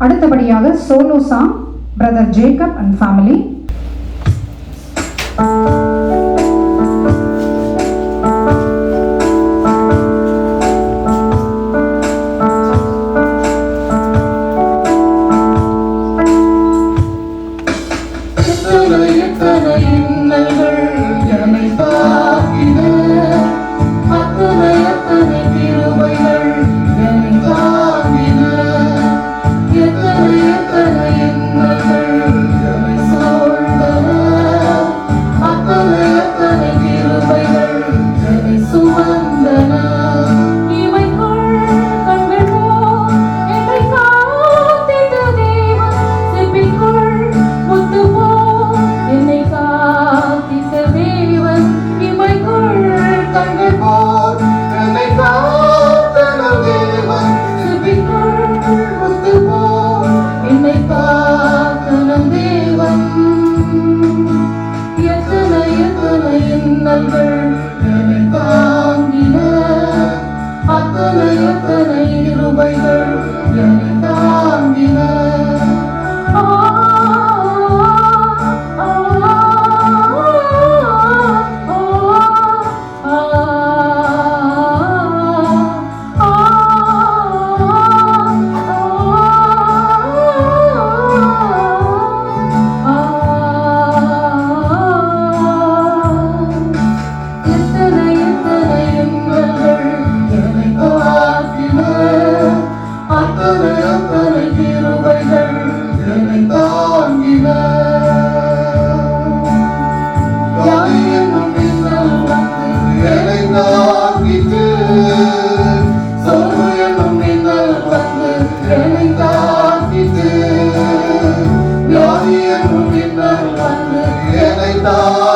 அடுத்தபடியாக solo song brother Jacob and family எத்தனை கிருபைகள் என் தாங்கின. என்னை தான்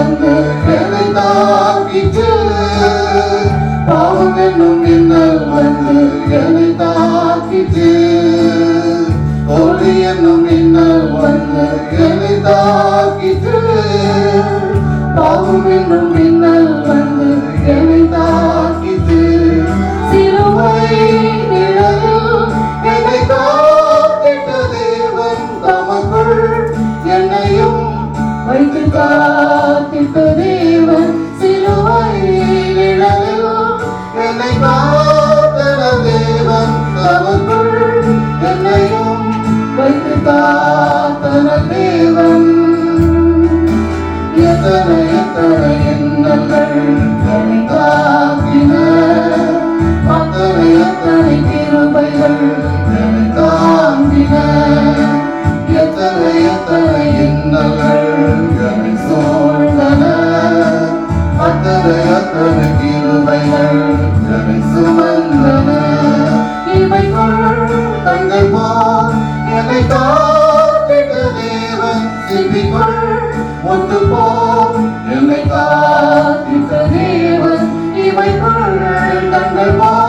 வந்து என்னை தாக்கிட்டு பாவம் என்னும் மின்னல் வந்து என்னை தாக்கிட்டு ஒளி என்னும் மின்னல் வந்து என்னை தாக்கிட்டு பாவம் என்னும் கத்தரு கிருபைகள் எமை சுமந்தன இவை தங்கள் போல் என்னை காத்திட தேவன் சிபிக்குள் ஒத்து போல் என்னை காத்திட தேவன் இவை தங்கள் போல்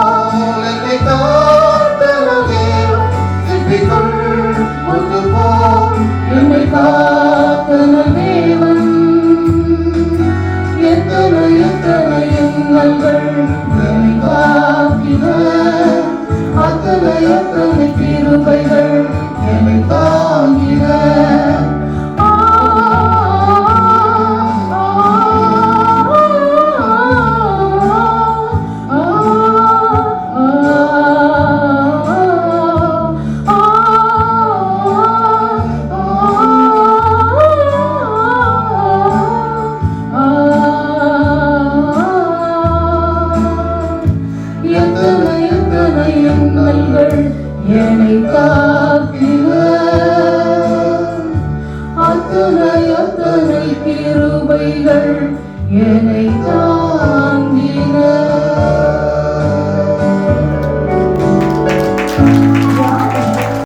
எண்ணங்கள் என்னை காத்தினார் அத்தனை அத்தனை கிருபைகள் என்னை தான்